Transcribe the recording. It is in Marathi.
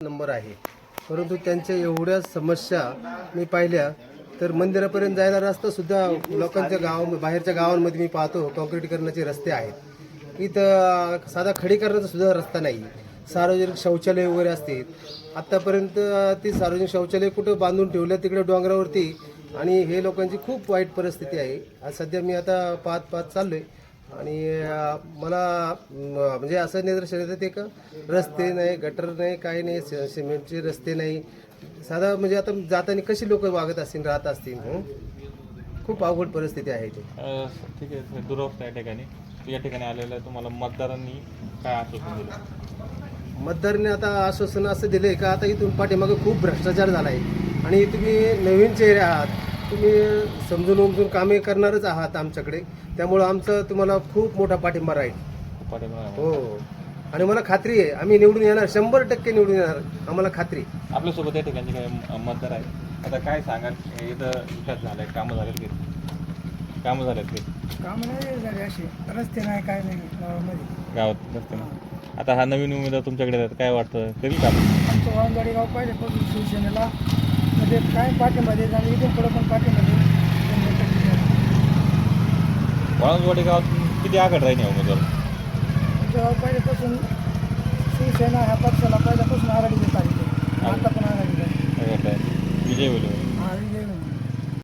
नंबर आहे. परंतु त्यांच्या एवढ्या समस्या मी पाहिल्या तर मंदिरापर्यंत जायला रस्ता सुद्धा लोकांच्या गावा बाहेरच्या गावांमध्ये मी पाहतो कॉन्क्रीटीकरणाचे रस्ते आहेत. इथं साधा खडीकरणाचा सुद्धा रस्ता नाही. सार्वजनिक शौचालय वगैरे असते आत्तापर्यंत ती सार्वजनिक शौचालय कुठं बांधून ठेवलं तिकडे डोंगरावरती आणि हे लोकांची खूप वाईट परिस्थिती आहे. आज सध्या मी आता पाहत पाहत चाललो आहे आणि मला म्हणजे असं निदर्शन येतं ते का रस्ते नाही गटर नाही काही नाही सिमेंटचे रस्ते नाही. साधा म्हणजे आता जाताना कशी लोक वागत असतील राहत असतील? हं? खूप अवघड परिस्थिती आहे अ, ठीक आहे दुरवस्था या ठिकाणी. या ठिकाणी आलेल्या तुम्हाला मतदारांनी काय आश्वासन दिलं? मतदारांनी आता आश्वासन असं दिलंय का आता इथून पाठीमागे खूप भ्रष्टाचार झाला आहे आणि तुम्ही नवीन चेहरे आहात. तुम्ही समजून उमजून कामे करणारच आहात आमच्याकडे. त्यामुळं आमचं तुम्हाला खूप मोठा पाठिंबा राहील. पाठिंबा हो. आणि मला खात्री आहे आम्ही निवडून येणार शंभर टक्के निवडून येणार आम्हाला खात्री आहे. आपल्यासोबत या ठिकाणचे काही म- मतदार आहेत आता काय सांगाल? हे इथं विकास झालाय कामं झालेत की? कामं झालेत की? काम नाही झाले असे रस्ते नाही काय नाही गावामध्ये. गावात नसते ना आता हा नवीन उमेदवार तुमच्याकडे येतात काय वाटतं? कधी काम? आमचं वाळंजाडी गाव पहिल्यापासून शिवसेनेला म्हणजे काय देत आणि इथून पुढं पण पाठिंबा देत शंभर टक्के देणार. वाळंजवाडी गावात किती आघाड राहील या उमेदवार पहिल्यापासून शिवसेना ह्या पक्षाला पहिल्यापासून आघाडी देत आहे ते. आता पण आघाडी विजय होईल हा विजय होईल.